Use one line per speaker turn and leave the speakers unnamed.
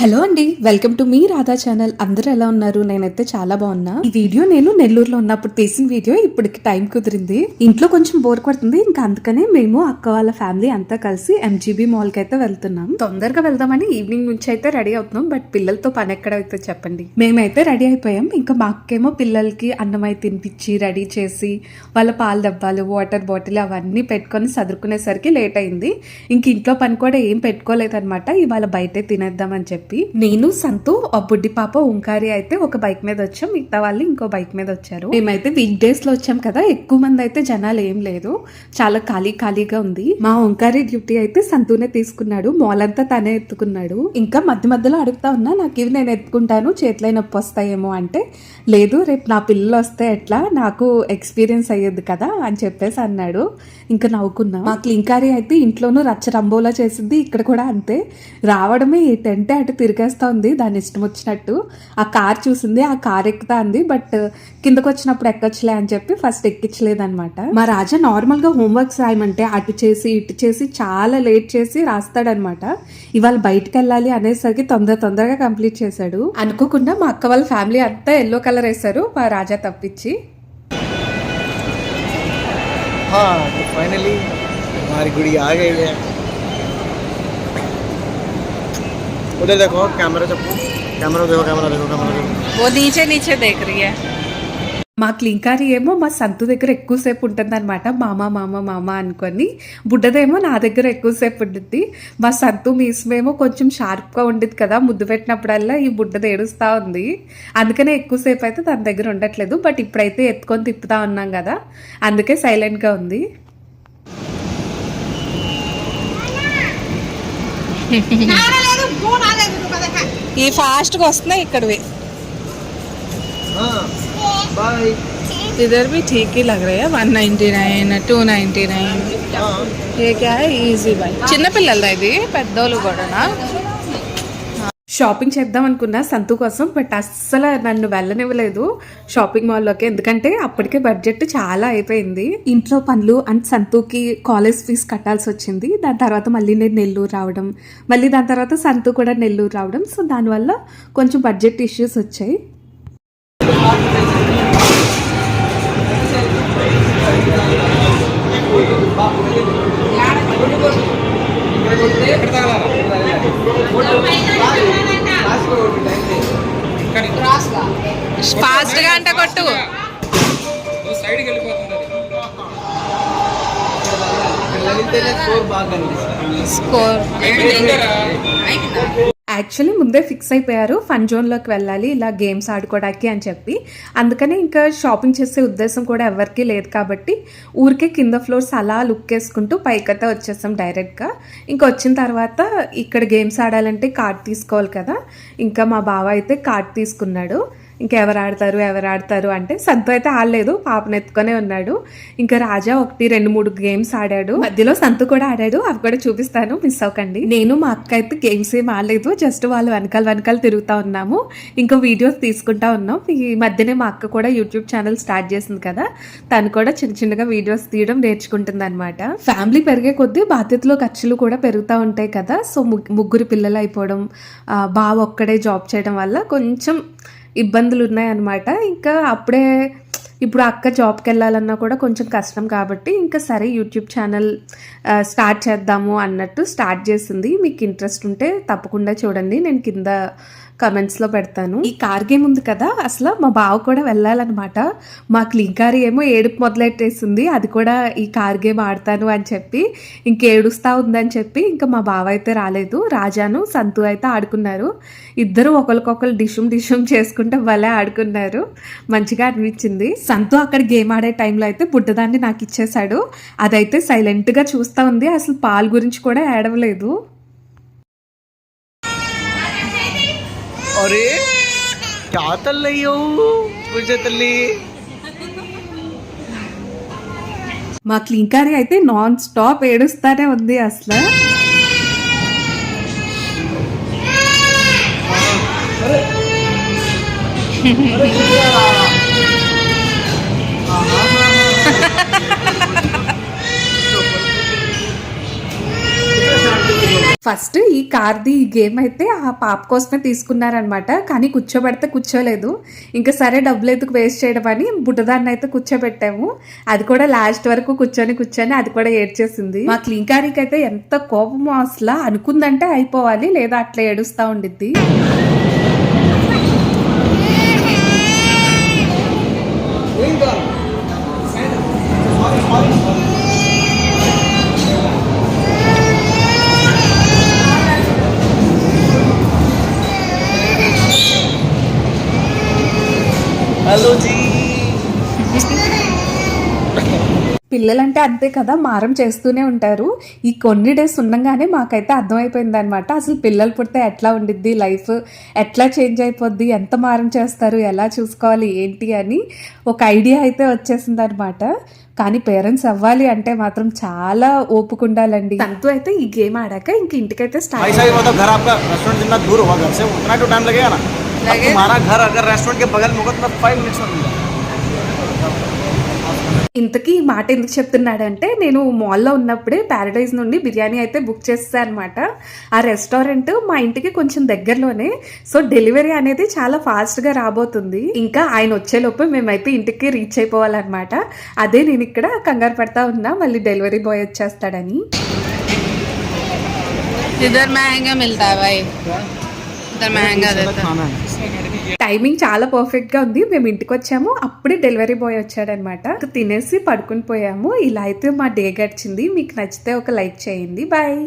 Hello అండి welcome to మీ Radha channel. అందరూ ఎలా ఉన్నారు? నేనైతే చాలా బాగున్నా. ఈ వీడియో నేను నెల్లూరులో ఉన్నప్పుడు తీసిన వీడియో ఇప్పటికి టైం కుదిరింది. ఇంట్లో కొంచెం బోర్ కొడుతుంది ఇంకా అందుకనే మేము అక్క వాళ్ళ ఫ్యామిలీ అంతా కలిసి ఎంజీబీ మాల్కి అయితే వెళ్తున్నాం. తొందరగా వెళ్దామని ఈవినింగ్ నుంచి అయితే రెడీ అవుతున్నాం బట్ పిల్లలతో పని ఎక్కడ అయితే చెప్పండి. మేమైతే రెడీ అయిపోయాం ఇంకా మాకేమో పిల్లలకి అన్నం అయితే తినిపించి రెడీ చేసి వాళ్ళ పాల డబ్బాలు వాటర్ బాటిల్ అవన్నీ పెట్టుకొని సదురుకునేసరికి లేట్ అయింది. ఇంక ఇంట్లో పని కూడా ఏం పెట్టుకోలేదన్నమాట ఇవాళ బయటే తినేద్దామని చెప్పి. నేను సంతు ఆ బుడ్డి పాప ఓంకారి అయితే ఒక బైక్ మీద వచ్చాం. మిగతా వాళ్ళు ఇంకో బైక్ మీద వచ్చారు. మేమైతే వీక్ డేస్లో వచ్చాం కదా. ఎక్కువ మంది అయితే జనాలు ఏం లేదు. చాలా ఖాళీ ఖాళీగా ఉంది. మా ఓంకారి డ్యూటీ అయితే సంతూనే తీసుకున్నాడు. మాల్ అంతా తనే ఎత్తుకున్నాడు. ఇంకా మధ్య మధ్యలో అడుగుతా ఉన్నా నాకు ఇవి నేను ఎత్తుకుంటాను. చేతిలో నొప్పి వస్తాయేమో అంటే లేదు రేపు నా పిల్లలు వస్తే ఎట్లా? నాకు ఎక్స్పీరియన్స్ అయ్యేది కదా అని చెప్పేసి అన్నాడు. ఇంకా నవ్వుకున్నా. మా క్లింకారి అయితే ఇంట్లోనూ రచ్చరంబోలా చేసింది ఇక్కడ కూడా అంతే. రావడమే ఏంటంటే అటు తిరిగేస్తా ఉంది దాని ఇష్టం వచ్చినట్టు ఆ కార్ చూసింది ఆ కార్ ఎక్కుతా ఉంది బట్ కిందకు వచ్చినప్పుడు ఎక్కొచ్చులే అని చెప్పి ఫస్ట్ ఎక్కించలేదు అనమాట మా రాజా నార్మల్ గా హోంవర్క్స్ రాయమంటే అటు చేసి ఇటు చేసి చాలా లేట్ చేసి రాస్తాడనమాట ఇవాళ బయటకు వెళ్ళాలి అనేసరికి తొందర తొందరగా కంప్లీట్ చేశాడు అనుకోకుండా మా అక్క వాళ్ళ ఫ్యామిలీ అంతా ఎల్లో కలర్ వేశారు మా రాజా తప్పించి
हाँ तो फाइनली हमारी गुड़ी आ गई है उधर देखो कैमरा चप्पू कैमरा देखो कैमरा देखो कैमरा देखो
वो नीचे नीचे देख रही है
మా క్లింకారి ఏమో మా సంతు దగ్గర ఎక్కువసేపు ఉంటుంది అనమాట మామ మామ మామ అనుకొని బుడ్డదేమో నా దగ్గర ఎక్కువసేపు ఉంటుంది మా సంతు మీసమేమో కొంచెం షార్ప్గా ఉండేది కదా ముద్దు పెట్టినప్పుడల్లా ఈ బుడ్డది ఏడుస్తూ ఉంది అందుకనే ఎక్కువసేపు అయితే తన దగ్గర ఉండట్లేదు బట్ ఇప్పుడైతే ఎత్తుకొని తిప్పుతా ఉన్నాం కదా అందుకే సైలెంట్గా ఉంది
ఈ ఫాస్ట్ గా వస్తున్నాయి ఇక్కడవి
हाँ बाय
इधर भी ठीक ही लग रहे हैं one ninety nine two ninety nine
हाँ
ఏ క్యా ఈజీ బై చిన్నపిల్లలదా ఇది పెద్దోళ్ళు కూడానా
షాపింగ్ చేద్దాం అనుకున్నా సంతు కోసం బట్ అస్సలు నన్ను వెళ్ళనివ్వలేదు షాపింగ్ మాల్లోకి. ఎందుకంటే అప్పటికే బడ్జెట్ చాలా అయిపోయింది. ఇంట్లో పనులు అండ్ సంతుకి కాలేజ్ ఫీజు కట్టాల్సి వచ్చింది. దాని తర్వాత మళ్ళీ నేను నెల్లూరు రావడం మళ్ళీ దాని తర్వాత సంతు కూడా నెల్లూరు రావడం. సో దానివల్ల కొంచెం బడ్జెట్ ఇష్యూస్ వచ్చాయి.
ఫాస్ట్గా అంటే కొట్టు.
స్కోర్.
యాక్చువల్లీ ముందే ఫిక్స్ అయిపోయారు ఫన్ జోన్లోకి వెళ్ళాలి ఇలా గేమ్స్ ఆడుకోవడానికి అని చెప్పి. అందుకనే ఇంకా షాపింగ్ చేసే ఉద్దేశం కూడా ఎవరికీ లేదు కాబట్టి ఊరికే కింద ఫ్లోర్స్ అలా లుక్ వేసుకుంటూ పైకైతే వచ్చేసాం డైరెక్ట్గా. ఇంకా వచ్చిన తర్వాత ఇక్కడ గేమ్స్ ఆడాలంటే కార్డ్ తీసుకోవాలి కదా. ఇంకా మా బావ అయితే కార్డ్ తీసుకున్నాడు. ఇంకా ఎవరు ఆడతారు ఎవరు ఆడతారు అంటే సంతు అయితే ఆడలేదు పాపను ఎత్తుకొనే ఉన్నాడు. ఇంకా రాజా ఒకటి రెండు మూడు గేమ్స్ ఆడాడు. మధ్యలో సంతు కూడా ఆడాడు అవి కూడా చూపిస్తాను మిస్ అవ్వకండి. నేను మా అక్క అయితే గేమ్స్ ఏం ఆడలేదు జస్ట్ వాళ్ళు వెనకాల వెనకాల తిరుగుతూ ఉన్నాము. ఇంకా వీడియోస్ తీసుకుంటా ఉన్నాం. ఈ మధ్యనే మా అక్క కూడా యూట్యూబ్ ఛానల్ స్టార్ట్ చేసింది కదా తను కూడా చిన్న చిన్నగా వీడియోస్ తీయడం నేర్చుకుంటుంది అనమాట ఫ్యామిలీ పెరిగే కొద్దీ బాధ్యతలు ఖర్చులు కూడా పెరుగుతూ ఉంటాయి కదా. సో ముగ్- ముగ్గురు పిల్లలు అయిపోవడం బావ ఒక్కడే జాబ్ చేయడం వల్ల కొంచెం ఇబ్బందులు ఉన్నాయన్నమాట ఇంకా అప్పుడే ఇప్పుడు అక్క జాబ్కి వెళ్ళాలన్నా కూడా కొంచెం కష్టం కాబట్టి ఇంకా సరే యూట్యూబ్ ఛానల్ స్టార్ట్ చేద్దాము అన్నట్టు స్టార్ట్ చేసింది. మీకు ఇంట్రెస్ట్ ఉంటే తప్పకుండా చూడండి. నేను కింద కమెంట్స్లో పెడతాను. ఈ కార్ గేమ్ ఉంది కదా అసలు మా బావ కూడా వెళ్ళాలన్నమాట. మా క్లింకారి ఏమో ఏడుపు మొదలెట్టేసింది. అది కూడా ఈ కార్ గేమ్ ఆడతాను అని చెప్పి ఇంకేడుస్తూ ఉందని చెప్పి ఇంకా మా బావ అయితే రాలేదు. రాజాను సంతు అయితే ఆడుకున్నారు. ఇద్దరు ఒకరికొకరు డిషుమ్ డిషుమ్ చేసుకుంటే భలే ఆడుకున్నారు. మంచిగా అనిపించింది. సంతో అక్కడ గేమ్ ఆడే టైంలో అయితే బుడ్డదాన్ని నాకు ఇచ్చేశాడు అదైతే సైలెంట్గా చూస్తూ ఉంది అసలు పాలు గురించి కూడా ఏడవలేదు
అరే
మా క్లింకారి అయితే నాన్ స్టాప్ ఏడుస్తానే ఉంది అసలు ఫస్ట్ ఈ కార్ది ఈ గేమ్ అయితే ఆ పాప కోసమే తీసుకున్నారనమాట కానీ కూర్చోబెడితే కూర్చోలేదు. ఇంకా సరే డబ్బులు ఎందుకు వేస్ట్ చేయడం అని బుడ్డదాన్ని అయితే కూర్చోబెట్టాము. అది కూడా లాస్ట్ వరకు కూర్చొని కూర్చొని అది కూడా ఏడ్చేసింది. మా క్లింకారీకి అయితే ఎంత కోపమో అసలు అనుకుందంటే అయిపోవాలి. లేదా అట్లా ఏడుస్తూ ఉండిద్ది.
हेलो
పిల్లలంటే అంతే కదా మారం చేస్తూనే ఉంటారు ఈ కొన్ని డేస్ ఉండగానే మాకైతే అర్థమైపోయింది అనమాట అసలు పిల్లలు పుడితే ఎట్లా ఉండిద్ది లైఫ్ ఎట్లా చేంజ్ అయిపోద్ది ఎంత మారం చేస్తారు ఎలా చూసుకోవాలి ఏంటి అని ఒక ఐడియా అయితే వచ్చేసింది అనమాట కానీ పేరెంట్స్ అవ్వాలి అంటే మాత్రం చాలా ఓపిక ఉండాలండి తనతో అయితే ఈ గేమ్ ఆడాక ఇంక ఇంటికైతే
भाई
స్టార్ట్
साहब मतलब घर आपका रेस्टोरेंट जितना दूर होगा घर से उतना तो टाइम लगेगा ना अब
लगेगा।
तुम्हारा घर अगर रेस्टोरेंट के बगल में होगा तो मैं फाइव मिनट्स में मिल जाएगा
ఇంతకీ ఈ మాట ఎందుకు చెప్తున్నాడంటే నేను మాల్లో ఉన్నప్పుడే ప్యారడైజ్ నుండి బిర్యానీ అయితే బుక్ చేస్తాను అనమాట ఆ రెస్టారెంట్ మా ఇంటికి కొంచెం దగ్గరలోనే సో డెలివరీ అనేది చాలా ఫాస్ట్గా రాబోతుంది. ఇంకా ఆయన వచ్చేలోపు మేమైతే ఇంటికి రీచ్ అయిపోవాలన్నమాట. అదే నేను ఇక్కడ కంగారు పడతా ఉన్నా మళ్ళీ డెలివరీ బాయ్ వచ్చేస్తాడని.
ఇద్దరు మహంగా మిల్తా है भाई इधर महंगा देता है
खाना है
టైమింగ్ చాలా పర్ఫెక్ట్ గా ఉంది మేము ఇంటికి వచ్చాము అప్పుడే డెలివరీ బాయ్ వచ్చాడనమాట తినేసి పడుకుని పోయాము ఇలా అయితే మా డే గడిచింది మీకు నచ్చితే ఒక లైక్ చేయండి బాయ్